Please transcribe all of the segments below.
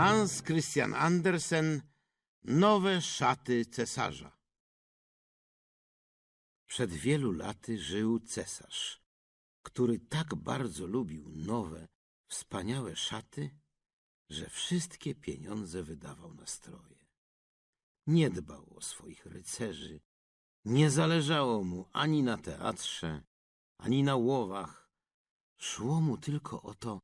Hans Christian Andersen Nowe szaty cesarza Przed wielu laty żył cesarz, który tak bardzo lubił nowe, wspaniałe szaty, że wszystkie pieniądze wydawał na stroje. Nie dbał o swoich rycerzy, nie zależało mu ani na teatrze, ani na łowach. Szło mu tylko o to,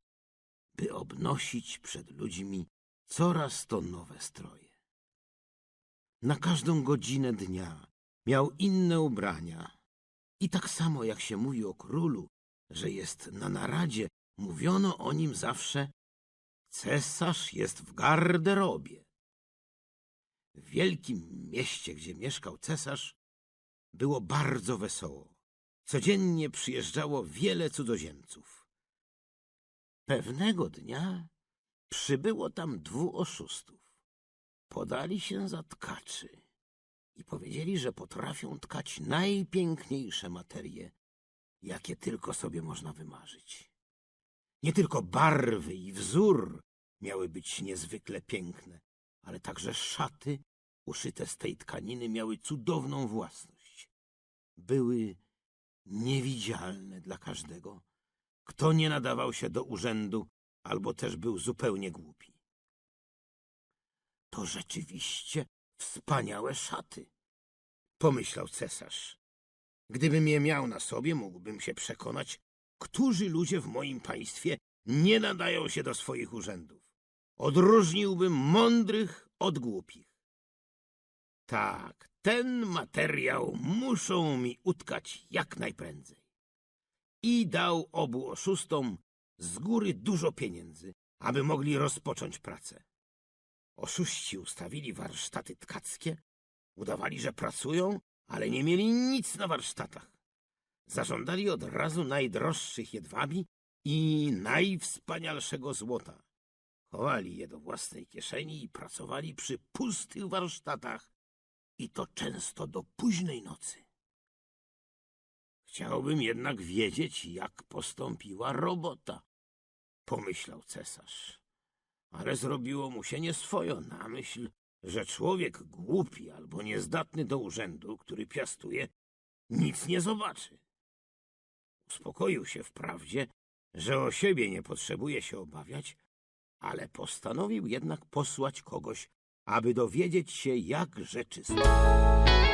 by obnosić przed ludźmi coraz to nowe stroje. Na każdą godzinę dnia miał inne ubrania. I tak samo jak się mówi o królu, że jest na naradzie, mówiono o nim zawsze cesarz jest w garderobie. W wielkim mieście, gdzie mieszkał cesarz, było bardzo wesoło. Codziennie przyjeżdżało wiele cudzoziemców. Pewnego dnia przybyło tam dwóch oszustów. Podali się za tkaczy i powiedzieli, że potrafią tkać najpiękniejsze materie, jakie tylko sobie można wymarzyć. Nie tylko barwy i wzór miały być niezwykle piękne, ale także szaty uszyte z tej tkaniny miały cudowną własność. Były niewidzialne dla każdego, kto nie nadawał się do urzędu albo też był zupełnie głupi. To rzeczywiście wspaniałe szaty, pomyślał cesarz. Gdybym je miał na sobie, mógłbym się przekonać, którzy ludzie w moim państwie nie nadają się do swoich urzędów. Odróżniłbym mądrych od głupich. Tak, ten materiał muszą mi utkać jak najprędzej. I dał obu oszustom z góry dużo pieniędzy, aby mogli rozpocząć pracę. Oszuści ustawili warsztaty tkackie, udawali, że pracują, ale nie mieli nic na warsztatach. Zażądali od razu najdroższych jedwabi i najwspanialszego złota. Chowali je do własnej kieszeni i pracowali przy pustych warsztatach, i to często do późnej nocy. Chciałbym jednak wiedzieć, jak postąpiła robota, pomyślał cesarz. Ale zrobiło mu się nieswojo na myśl, że człowiek głupi albo niezdatny do urzędu, który piastuje, nic nie zobaczy. Uspokoił się wprawdzie, że o siebie nie potrzebuje się obawiać, ale postanowił jednak posłać kogoś, aby dowiedzieć się, jak rzeczy stoją.